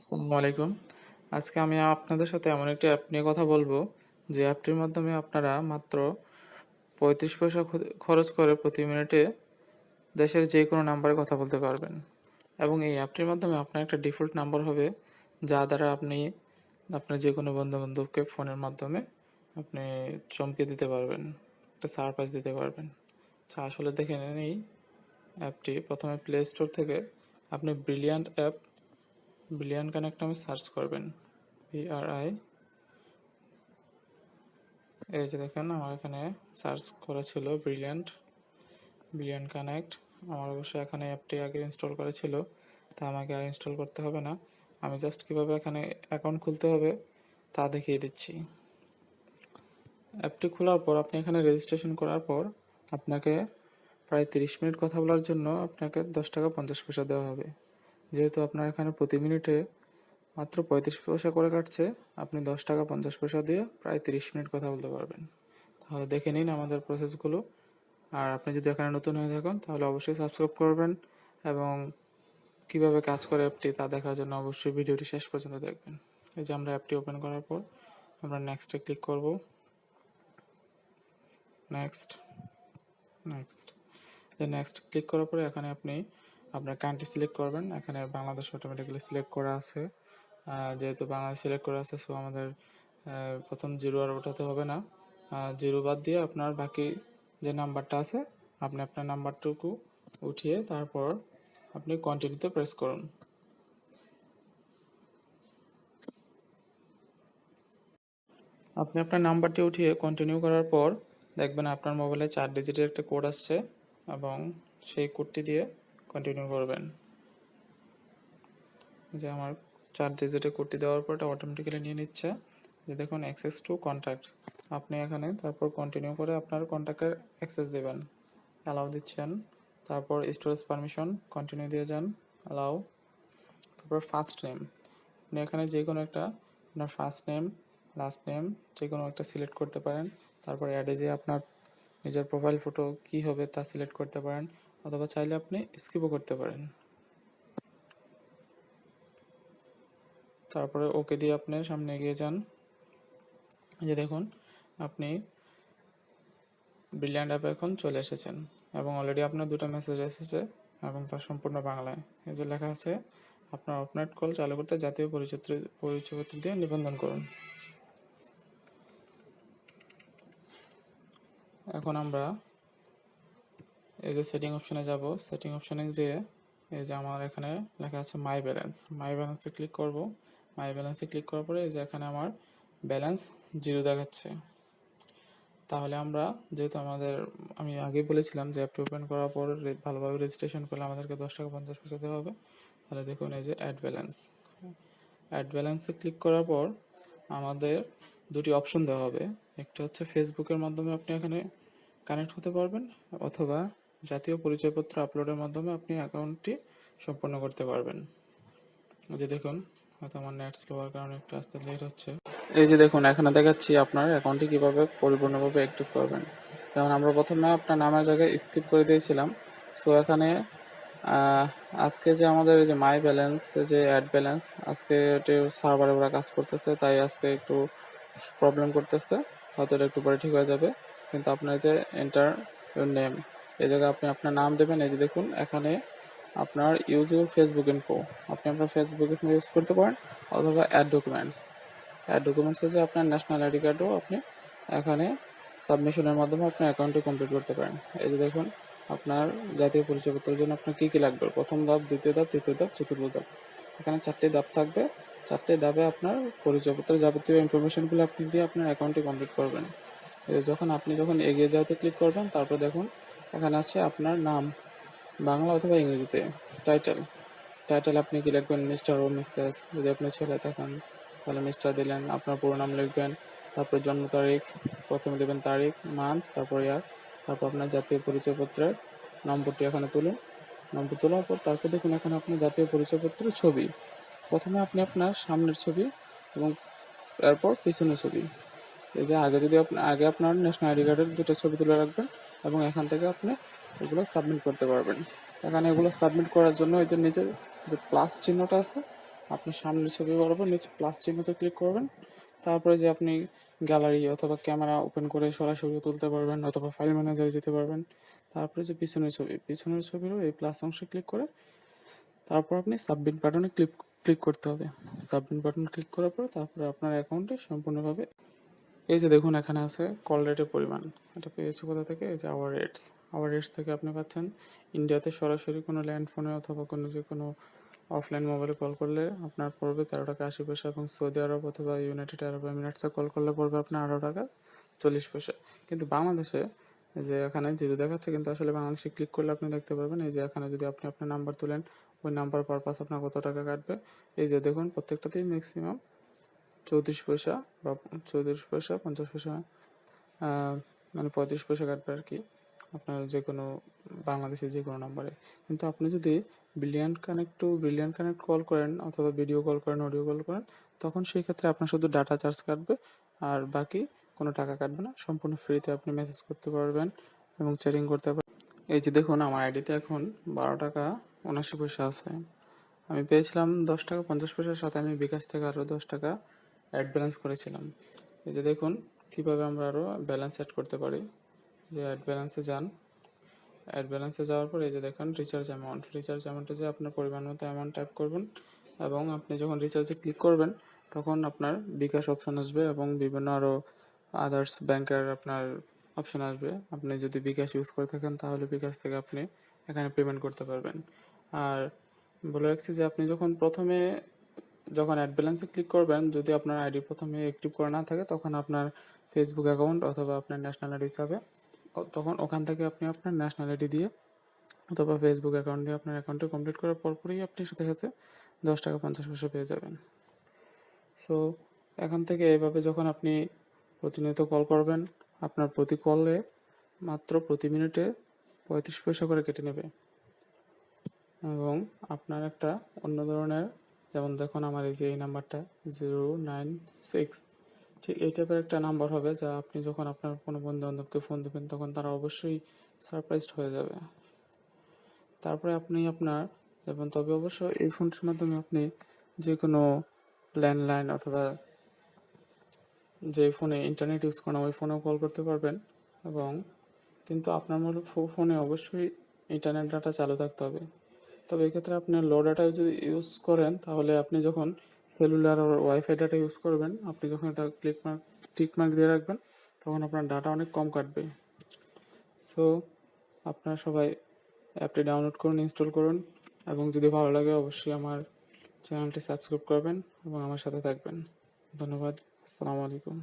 আসসালামু আলাইকুম। আজকে আমি আপনাদের সাথে এমন একটি অ্যাপ নিয়ে কথা বলব। যে অ্যাপটির মাধ্যমে আপনারা মাত্র পঁয়ত্রিশ পয়সা খরচ করে প্রতি মিনিটে দেশের যে কোনো নাম্বারে কথা বলতে পারবেন। এবং এই অ্যাপটির মাধ্যমে আপনার একটা ডিফল্ট নাম্বার হবে, যা দ্বারা আপনি, আপনার যে কোনো বন্ধু বান্ধবকে ফোনের মাধ্যমে আপনি চমকে দিতে পারবেন, একটা সারপ্রাইজ দিতে পারবেন। আচ্ছা আসলে দেখে নেন এই অ্যাপটি প্রথমে প্লে স্টোর থেকে আপনি ব্রিলিয়ান্ট অ্যাপ ব্রিলিয়ান্ট কানেক্ট নামে সার্চ করবেন বিআরআই এই যে দেখেন, আমার এখানে সার্চ করা ছিল ব্রিলিয়ান্ট ব্রিলিয়ান্ট কানেক্ট। আমার অবশ্য এখানে অ্যাপটি আগে ইনস্টল করা ছিল, তা আমাকে আর ইনস্টল করতে হবে না। আমি জাস্ট কীভাবে এখানে অ্যাকাউন্ট খুলতে হবে, তা দেখিয়ে দিচ্ছি। অ্যাপটি খোলার পর, আপনি এখানে রেজিস্ট্রেশন করার পর, আপনাকে প্রায় তিরিশ মিনিট কথা বলার জন্য আপনাকে দশ টাকা পঞ্চাশ পয়সা দেওয়া হবে। যেহেতু আপনার এখানে প্রতি মিনিটে মাত্র পঁয়ত্রিশ পয়সা করে কাটছে, আপনি দশ টাকা পঞ্চাশ পয়সা দিয়ে প্রায় তিরিশ মিনিট কথা বলতে পারবেন। তাহলে দেখে নিন আমাদের প্রসেসগুলো আর আপনি যদি এখানে নতুন হয়ে থাকেন, তাহলে অবশ্যই সাবস্ক্রাইব করবেন এবং কীভাবে কাজ করে অ্যাপটি তা দেখার জন্য অবশ্যই ভিডিওটি শেষ পর্যন্ত দেখবেন। এই যে আমরা অ্যাপটি ওপেন করার পর আমরা নেক্সটে ক্লিক করব। নেক্সট নেক্সট নেক্সট ক্লিক করার পরে এখানে আপনি আপনার কান্ট্রি সিলেক্ট করবেন। এখানে বাংলাদেশ অটোমেটিক্যালি সিলেক্ট করা আছে। যেহেতু বাংলাদেশ সিলেক্ট করা আছে সো আমাদের প্রথম জিরো আর ওঠাতে হবে না। জিরো বাদ দিয়ে আপনার বাকি যে নাম্বারটা আছে, আপনি আপনার নাম্বারটুকু উঠিয়ে তারপর আপনি কন্টিনিউতে প্রেস করুন। আপনি আপনার নাম্বারটি উঠিয়ে কন্টিনিউ করার পর দেখবেন আপনার মোবাইলে চার ডিজিটের একটা কোড আসছে এবং সেই কোডটি দিয়ে কন্টিনিউ করবেন। যে আমার চার ডিজিটের কোডটি দেওয়ার পর এটা অটোমেটিক্যালি নিয়ে নিচ্ছে। যে দেখুন অ্যাক্সেস টু কন্ট্যাক্টস আপনি এখানে তারপর কন্টিনিউ করে আপনার কন্ট্যাক্টের অ্যাক্সেস দেবেন। অ্যালাউ দিচ্ছেন। তারপর স্টোরেজ পারমিশন কন্টিনিউ দিয়ে যান। অ্যালাউ তারপর ফার্স্ট নেম আপনি এখানে যে কোনো একটা আপনার ফার্স্ট নেম লাস্ট নেম যে কোনো একটা সিলেক্ট করতে পারেন। তারপর অ্যাডে যে আপনার নিজের প্রোফাইল ফটো কী হবে তা সিলেক্ট করতে পারেন। অথবা চাইলে আপনি স্কিপও করতে পারেন। তারপরে ওকে দিয়ে আপনি সামনে এগিয়ে যান। যে দেখুন, আপনি ব্রিলিয়ান্ট অ্যাপে এখন চলে এসেছেন এবং অলরেডি আপনার দুটো মেসেজ এসেছে এবং তা সম্পূর্ণ বাংলায়। এই যে লেখা আছে, আপনার অপনেট কল চালু করতে জাতীয় পরিচয় পরিচয়পত্র দিয়ে নিবন্ধন করুন। এখন আমরা এই যে সেটিং অপশনে যাব। সেটিং অপশনে যেয়ে এই যে আমার এখানে লেখা আছে মাই ব্যালেন্স মাই ব্যালেন্সে ক্লিক করব। মাই ব্যালেন্সে ক্লিক করার পরে এই যে এখানে আমার ব্যালেন্স জিরো দেখাচ্ছে। তাহলে আমরা যেহেতু আমাদের, আমি আগে বলেছিলাম যে অ্যাপটি ওপেন করার পর ভালোভাবে রেজিস্ট্রেশন করলে আমাদেরকে দশ টাকা পঞ্চাশ পয়সা দেওয়া হবে। তাহলে দেখুন এই যে অ্যাড ব্যালেন্স অ্যাড ব্যালেন্সে ক্লিক করার পর আমাদের দুটি অপশন দেওয়া হবে। একটা হচ্ছে ফেসবুকের মাধ্যমে আপনি এখানে কানেক্ট হতে পারবেন, অথবা জাতীয় পরিচয়পত্র আপলোডের মাধ্যমে আপনি অ্যাকাউন্টটি সম্পন্ন করতে পারবেন। যে দেখুন, হয়তো আমার নেট স্লো হওয়ার কারণে একটু আস্তে লেট হচ্ছে। এই যে দেখুন, এখানে দেখাচ্ছি আপনার অ্যাকাউন্টটি কীভাবে পরিপূর্ণভাবে অ্যাক্টিভ করবেন। যেমন আমরা প্রথমে আপনার নামের জায়গায় স্কিপ করে দিয়েছিলাম। সো এখানে আজকে যে আমাদের যে মাই ব্যালেন্স যে অ্যাড ব্যালেন্স আজকে এটি সার্ভারে ওরা কাজ করতেছে, তাই আজকে একটু প্রবলেম করতেছে। হয়তো এটা একটু পরে ঠিক হয়ে যাবে। কিন্তু আপনার যে এন্টার নেম এই জায়গায় আপনি আপনার নাম দেবেন, এই যে দেখুন, এখানে আপনার ইউজ ইউর ফেসবুক ইনফো আপনি আপনার ফেসবুক ইনফো ইউজ করতে পারেন অথবা অ্যাড ডকুমেন্টস অ্যাড ডকুমেন্টস হচ্ছে আপনার ন্যাশনাল আইডি কার্ডও আপনি এখানে সাবমিশনের মাধ্যমে আপনার অ্যাকাউন্টটি কমপ্লিট করতে পারেন। এই যে দেখুন, আপনার জাতীয় পরিচয়পত্রের জন্য আপনার কী কী লাগবে? প্রথম ধাপ, দ্বিতীয় ধাপ, তৃতীয় ধাপ, চতুর্থ ধাপ। এখানে চারটে ধাপ থাকবে। চারটে ধাপে আপনার পরিচয়পত্রের যাবতীয় ইনফরমেশনগুলো আপনি দিয়ে আপনার অ্যাকাউন্টটি কমপ্লিট করবেন। যখন, আপনি যখন এগিয়ে যাওয়াতে ক্লিক করবেন, তারপর দেখুন এখানে আছে আপনার নাম, বাংলা অথবা ইংরেজিতে টাইটেল টাইটেল আপনি কি লিখবেন মিস্টার ও মিসেস যদি আপনি ছেলে থাকেন, তাহলে মিস্টার দিলেন, আপনার পুরো নাম লিখবেন, তারপর জন্ম তারিখ, প্রথমে দেবেন তারিখ মান্থ তারপর ইয়ার তারপর আপনার জাতীয় পরিচয়পত্রের নম্বরটি এখানে তুলুন। নম্বর তোলার পর তারপর দেখুন, এখানে আপনার জাতীয় পরিচয়পত্রের ছবি। প্রথমে আপনি আপনার সামনের ছবি এবং এরপর পিছনের ছবি। এই যে আগে যদি আপনি, আগে আপনার ন্যাশনাল আইডি কার্ডের দুটো ছবি তুলে রাখবেন এবং এখান থেকে আপনি এগুলো সাবমিট করতে পারবেন। এখানে এগুলো সাবমিট করার জন্য এই যে নিচে যে প্লাস চিহ্নটা আছে, আপনি সামনের ছবি বরাবর নিচে প্লাস চিহ্নতে ক্লিক করবেন। তারপরে যে আপনি গ্যালারি অথবা ক্যামেরা ওপেন করে সরাসরি তুলতে পারবেন অথবা ফাইল ম্যানেজারে যেতে পারবেন। তারপরে যে পিছনের ছবি, পিছনের ছবিরও এই প্লাস অংশে ক্লিক করে তারপর আপনি সাবমিট বাটনে ক্লিক ক্লিক করতে হবে। সাবমিট বাটন ক্লিক করার পর তারপরে আপনার অ্যাকাউন্টে সম্পূর্ণভাবে এই যে দেখুন, এখানে আছে কল রেটের পরিমাণ। এটা পেয়েছি কোথা থেকে? এই যে আওয়ার রেটস আওয়ার রেটস থেকে আপনি পাচ্ছেন। ইন্ডিয়াতে সরাসরি কোনো ল্যান্ড ফোনে অথবা কোনো যে কোনো অফলাইন মোবাইলে কল করলে আপনার পড়বে তেরো টাকা আশি পয়সা এবং সৌদি আরব অথবা ইউনাইটেড আরব এমিরেটসে কল করলে পড়বে আপনার আঠারো টাকা চল্লিশ পয়সা। কিন্তু বাংলাদেশে যে এখানে জিরো দেখাচ্ছে, কিন্তু আসলে বাংলাদেশে ক্লিক করলে আপনি দেখতে পারবেন, এই যে এখানে যদি আপনি আপনার নাম্বার তুলেন, ওই নাম্বার পারপাস আপনার কত টাকা কাটবে। এই যে দেখুন, প্রত্যেকটাতেই ম্যাক্সিমাম চৌত্রিশ পয়সা বা চৌত্রিশ পয়সা, পঞ্চাশ পয়সা মানে পঁয়ত্রিশ পয়সা কাটবে আর কি আপনার যে কোনো বাংলাদেশের যে কোনো নাম্বারে। কিন্তু আপনি যদি brilliant connect to brilliant connect call করেন অথবা ভিডিও কল করেন অডিও কল করেন, তখন সেই ক্ষেত্রে আপনার শুধু ডাটা চার্জ কাটবে আর বাকি কোনো টাকা কাটবে না। সম্পূর্ণ ফ্রিতে আপনি মেসেজ করতে পারবেন এবং চ্যাটিং করতে পারবেন। এই যে দেখুন, আমার আইডিতে এখন বারো টাকা উনাশি পয়সা আছে। আমি পেয়েছিলাম দশ টাকা পঞ্চাশ পয়সার সাথে আমি বিকাশ থেকে আরও দশ টাকা অ্যাড ব্যালেন্স করেছিলাম। এই যে দেখুন, কীভাবে আমরা আরও ব্যালেন্স অ্যাড করতে পারি? যে অ্যাড ব্যালেন্সে যান। অ্যাড ব্যালেন্সে যাওয়ার পর এই যে দেখুন রিচার্জ অ্যামাউন্ট রিচার্জ অ্যামাউন্টে যে আপনার পরিমাণ মতো অ্যামাউন্ট টাইপ করবেন এবং আপনি যখন রিচার্জে ক্লিক করবেন, তখন আপনার বিকাশ অপশন আসবে এবং বিভিন্ন আরও আদার্স ব্যাংকের আপনার অপশন আসবে। আপনি যদি বিকাশ ইউজ করে থাকেন, তাহলে বিকাশ থেকে আপনি এখানে পেমেন্ট করতে পারবেন। আর বলে রাখছি যে আপনি যখন প্রথমে যখন অ্যাড ব্যালেন্সে ক্লিক করবেন, যদি আপনার আইডি প্রথমে অ্যাক্টিভ করা না থাকে, তখন আপনার ফেসবুক অ্যাকাউন্ট অথবা আপনার ন্যাশনাল আইডি হিসাবে তখন ওখান থেকে আপনি আপনার ন্যাশনাল আইডি দিয়ে অথবা ফেসবুক অ্যাকাউন্ট দিয়ে আপনার অ্যাকাউন্টে কমপ্লিট করার পরপরই আপনি সাথে সাথে দশ টাকা পঞ্চাশ পয়সা পেয়ে যাবেন। সো এখান থেকে এভাবে যখন আপনি প্রতিনিয়ত কল করবেন, আপনার প্রতি কলে মাত্র প্রতি মিনিটে পঁয়ত্রিশ পয়সা করে কেটে নেবে। এবং আপনার একটা অন্য ধরনের যেমন দেখুন আমার এই যে এই নাম্বারটা জিরো নাইন সিক্স। ঠিক এই টাইপের একটা নাম্বার হবে যা আপনি যখন আপনার কোনো বন্ধু বান্ধবকে ফোন দেবেন, তখন তারা অবশ্যই সারপ্রাইজড হয়ে যাবে। তারপরে আপনি আপনার, যেমন তবে অবশ্য এই ফোনটির মাধ্যমে আপনি যে কোনো ল্যান্ডলাইন অথবা যে ফোনে ইন্টারনেট ইউজ করেন, ওই ফোনেও কল করতে পারবেন। এবং কিন্তু আপনার মূল ফোনে অবশ্যই ইন্টারনেট ডাটা চালু থাকতে হবে। তবে এক্ষেত্রে আপনি লো ডাটা যদি ইউজ করেন, তাহলে আপনি যখন সেলুলার ওয়াইফাই ডাটা ইউজ করবেন, আপনি যখন এটা ক্লিক মার্ক টিক মার্ক দিয়ে রাখবেন, তখন আপনার ডাটা অনেক কম কাটবে। সো আপনারা সবাই অ্যাপটি ডাউনলোড করুন ইনস্টল করুন, এবং যদি ভালো লাগে, অবশ্যই আমার চ্যানেলটি সাবস্ক্রাইব করবেন, এবং আমার সাথে থাকবেন। ধন্যবাদ, আসসালামু আলাইকুম।